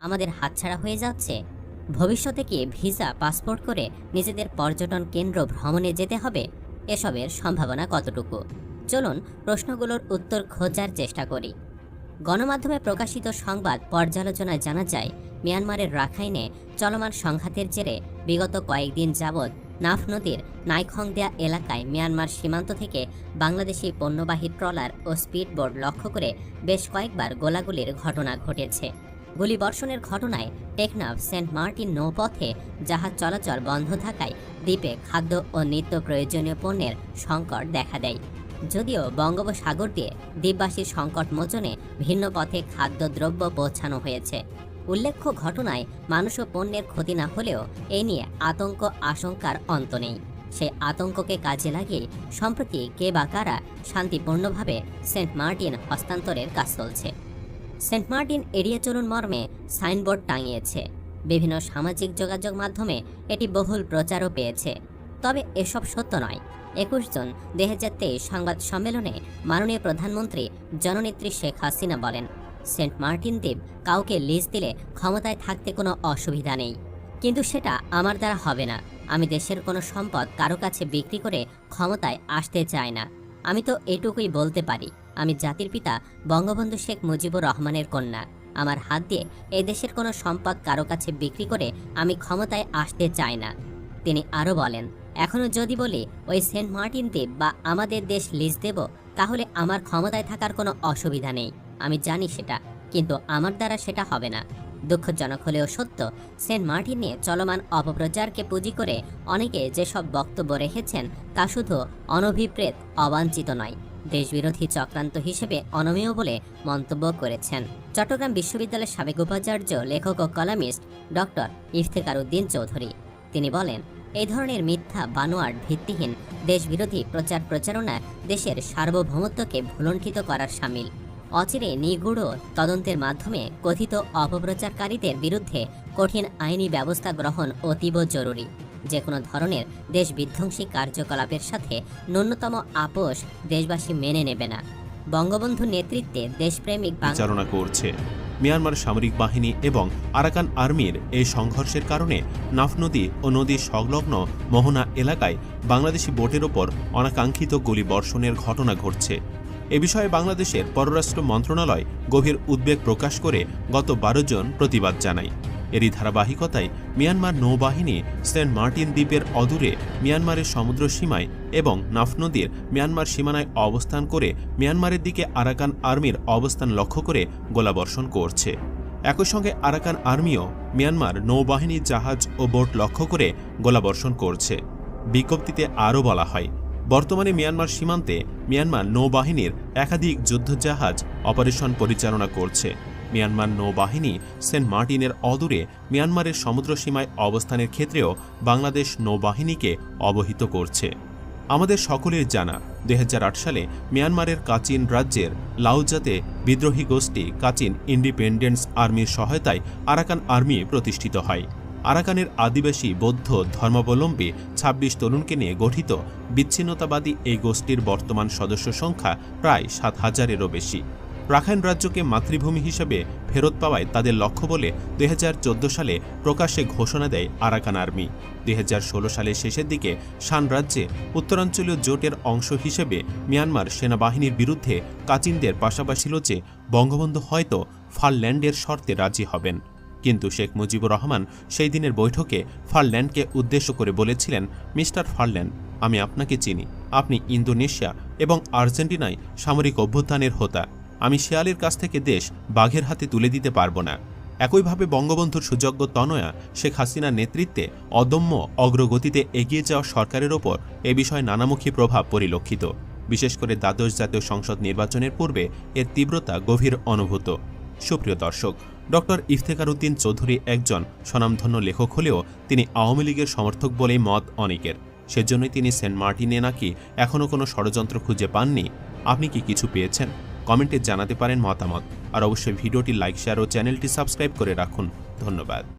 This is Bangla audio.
আমাদের হাতছাড়া হয়ে যাচ্ছে। ভবিষ্যতে কি ভিসা, পাসপোর্ট করে নিজেদের পর্যটন কেন্দ্র ভ্রমণে যেতে হবে? এসবের সম্ভাবনা কতটুকু? চলুন প্রশ্নগুলোর উত্তর খোঁজার চেষ্টা করি। গণমাধ্যমে প্রকাশিত সংবাদ পর্যালোচনায় জানা যায়, মিয়ানমারের রাখাইনে চলমান সংঘাতের জেরে বিগত কয়েকদিন যাবৎ নাফ নদীর নাইখংদেয়া এলাকায় মিয়ানমার সীমান্ত থেকে বাংলাদেশি পণ্যবাহী ট্রলার ও স্পিডবোট লক্ষ্য করে বেশ কয়েকবার গোলাগুলির ঘটনা ঘটেছে। গুলিবর্ষণের ঘটনায় টেকনাফ সেন্ট মার্টিন নৌপথে জাহাজ চলাচল বন্ধ থাকায় দ্বীপে খাদ্য ও নিত্য প্রয়োজনীয় পণ্যের সংকট দেখা দেয়। যদিও বঙ্গোপসাগর দিয়ে দ্বীপবাসীর সংকট মোচনে ভিন্ন পথে খাদ্যদ্রব্য পৌঁছানো হয়েছে। উল্লেখ্য ঘটনায় মানুষ ও পণ্যের ক্ষতি না হলেও এ নিয়ে আতঙ্ক আশঙ্কার অন্ত নেই। সেই আতঙ্ককে কাজে লাগিয়ে সম্প্রতি কে বা কারা শান্তিপূর্ণভাবে সেন্ট মার্টিন হস্তান্তরের কাজ চলছে। সেন্ট মার্টিন এড়িয়ে চলুন মর্মে সাইনবোর্ড টাঙিয়েছে। বিভিন্ন সামাজিক যোগাযোগ মাধ্যমে এটি বহুল প্রচারও পেয়েছে। তবে এসব সত্য নয়। একুশ জন দু হাজার তেইশ সংবাদ সম্মেলনে মাননীয় প্রধানমন্ত্রী জননেত্রী শেখ হাসিনা বলেন, সেন্ট মার্টিন দ্বীপ কাউকে লিজ দিলে ক্ষমতায় থাকতে কোনো অসুবিধা নেই। কিন্তু সেটা আমার দ্বারা হবে না। আমি দেশের কোনো সম্পদ কারও কাছে বিক্রি করে ক্ষমতায় আসতে চাই না। আমি তো এটুকুই বলতে পারি। আমি জাতির পিতা বঙ্গবন্ধু শেখ মুজিবুর রহমানের কন্যা। আমার হাত দিয়ে এই দেশের কোনো সম্পদ কারও কাছে বিক্রি করে আমি ক্ষমতায় আসতে চাই না। তিনি আরও বলেন এখনও যদি বলি ওই সেন্ট মার্টিন দ্বীপ বা আমাদের দেশ লিজ দেব, তাহলে আমার ক্ষমতায় থাকার কোনো অসুবিধা নেই। আমি জানি সেটা, কিন্তু আমার দ্বারা সেটা হবে না। দুঃখজনক হলেও সত্য, সেন্ট মার্টিন নিয়ে চলমান অপপ্রচারকে পুঁজি করে অনেকে যেসব বক্তব্য রেখেছেন তা শুধু অনভিপ্রেত, অবাঞ্ছিত নয়। দেশবিরোধী চক্রান্ত হিসেবে অনমেয় বলে মন্তব্য করেছেন। চট্টগ্রাম বিশ্ববিদ্যালয়ের সাবেক উপাচার্য, লেখক ও কলামিস্ট ডক্টর ইফতেকার উদ্দিন চৌধুরী। তিনি বলেন এই ধরনের মিথ্যা বানোয়ার ভিত্তিহীন, দেশবিরোধী প্রচার প্রচারণা দেশের সার্বভৌমত্বকে ভুলণ্ঠিত করার সামিল। অচিরে নিগুড় তদন্তের মাধ্যমে কথিত অপপ্রচারকারীদের বিরুদ্ধে কঠিন আইনি ব্যবস্থা গ্রহণ অতীব জরুরি। যে কোনো ধরনের দেশ বিধ্বংসী কার্যকলাপের সাথে ন্যূনতম আপোষ দেশবাসী মেনে নেবে না। বঙ্গবন্ধু নেতৃত্বে দেশপ্রেমিক বিচারণা করছে। মিয়ানমার সামরিক বাহিনী এবং আরাকান আর্মির এই সংঘর্ষের কারণে নাফ নদী ও নদীর সংলগ্ন মোহনা এলাকায় বাংলাদেশি বোটের ওপর অনাকাঙ্ক্ষিত গুলি বর্ষণের ঘটনা ঘটছে। এ বিষয়ে বাংলাদেশের পররাষ্ট্র মন্ত্রণালয় গভীর উদ্বেগ প্রকাশ করে গত বারো জন প্রতিবাদ জানায়। এরই ধারাবাহিকতায় মিয়ানমার নৌবাহিনী সেন্ট মার্টিন দ্বীপের অদূরে মিয়ানমারের সমুদ্র সীমায় এবং নাফ নদীর মিয়ানমার সীমানায় অবস্থান করে মিয়ানমারের দিকে আরাকান আর্মির অবস্থান লক্ষ্য করে গোলাবর্ষণ করছে। একই সঙ্গে আরাকান আর্মিও মিয়ানমার নৌবাহিনীর জাহাজ ও বোট লক্ষ্য করে গোলাবর্ষণ করছে। বিজ্ঞপ্তিতে আরও বলা হয়, বর্তমানে মিয়ানমার সীমান্তে মিয়ানমার নৌবাহিনীর একাধিক যুদ্ধজাহাজ অপারেশন পরিচালনা করছে। মিয়ানমার নৌবাহিনী সেন্ট মার্টিনের অদূরে মিয়ানমারের সমুদ্র সীমায় অবস্থানের ক্ষেত্রেও বাংলাদেশ নৌবাহিনীকে অবহিত করছে। আমাদের সকলের জানা দু হাজার আট সালে মিয়ানমারের কাচিন রাজ্যের লাউজাতে বিদ্রোহী গোষ্ঠী কাচিন ইন্ডিপেন্ডেন্স আর্মির সহায়তায় আরাকান আর্মি প্রতিষ্ঠিত হয়। আরাকানের আদিবাসী, বৌদ্ধ, ধর্মাবলম্বী ২৬ তরুণকে নিয়ে গঠিত বিচ্ছিন্নতাবাদী এই গোষ্ঠীর বর্তমান সদস্য সংখ্যা প্রায় সাত হাজারেরও বেশি। রাখাইন রাজ্যকে মাতৃভূমি হিসেবে ফেরত পাওয়ায় তাদের লক্ষ্য বলে দুই হাজার চোদ্দ সালে প্রকাশ্যে ঘোষণা দেয় আরাকান আর্মি। দুই হাজার ষোলো সালের শেষের দিকে শান রাজ্যে উত্তরাঞ্চলীয় জোটের অংশ হিসেবে মিয়ানমার সেনাবাহিনীর বিরুদ্ধে কাচিনদের পাশাপাশি যে বঙ্গবন্ধু হয়তো ফারল্যান্ডের শর্তে রাজি হবেন। কিন্তু শেখ মুজিবুর রহমান সেই দিনের বৈঠকে ফারল্যান্ডকে উদ্দেশ্য করে বলেছিলেন, মিস্টার ফারল্যান্ড, আমি আপনাকে চিনি। আপনি ইন্দোনেশিয়া এবং আর্জেন্টিনায় সামরিক অভ্যুত্থানের হোতা। আমি শেয়ালের কাছ থেকে দেশ বাঘের হাতে তুলে দিতে পারব না। একইভাবে বঙ্গবন্ধুর সুযোগ্য তনয়া শেখ হাসিনার নেতৃত্বে অদম্য অগ্রগতিতে এগিয়ে যাওয়া সরকারের ওপর এ বিষয়ে নানামুখী প্রভাব পরিলক্ষিত। বিশেষ করে দ্বাদশ জাতীয় সংসদ নির্বাচনের পূর্বে এর তীব্রতা গভীর অনুভূত। সুপ্রিয় দর্শক ডক্টর ইফতেকার উদ্দিন চৌধুরী একজন স্বনামধন্য লেখক হলেও তিনি আওয়ামী লীগের সমর্থক বলেই মত অনেকের। সেজন্যই তিনি সেন্ট মার্টিনে নাকি এখনও কোনো ষড়যন্ত্র খুঁজে পাননি। আপনি কি কিছু পেয়েছেন? কমেন্টে জানাতে পারেন মতামত। আর অবশ্যই ভিডিওটি লাইক, শেয়ার ও চ্যানেলটি সাবস্ক্রাইব করে রাখুন। ধন্যবাদ।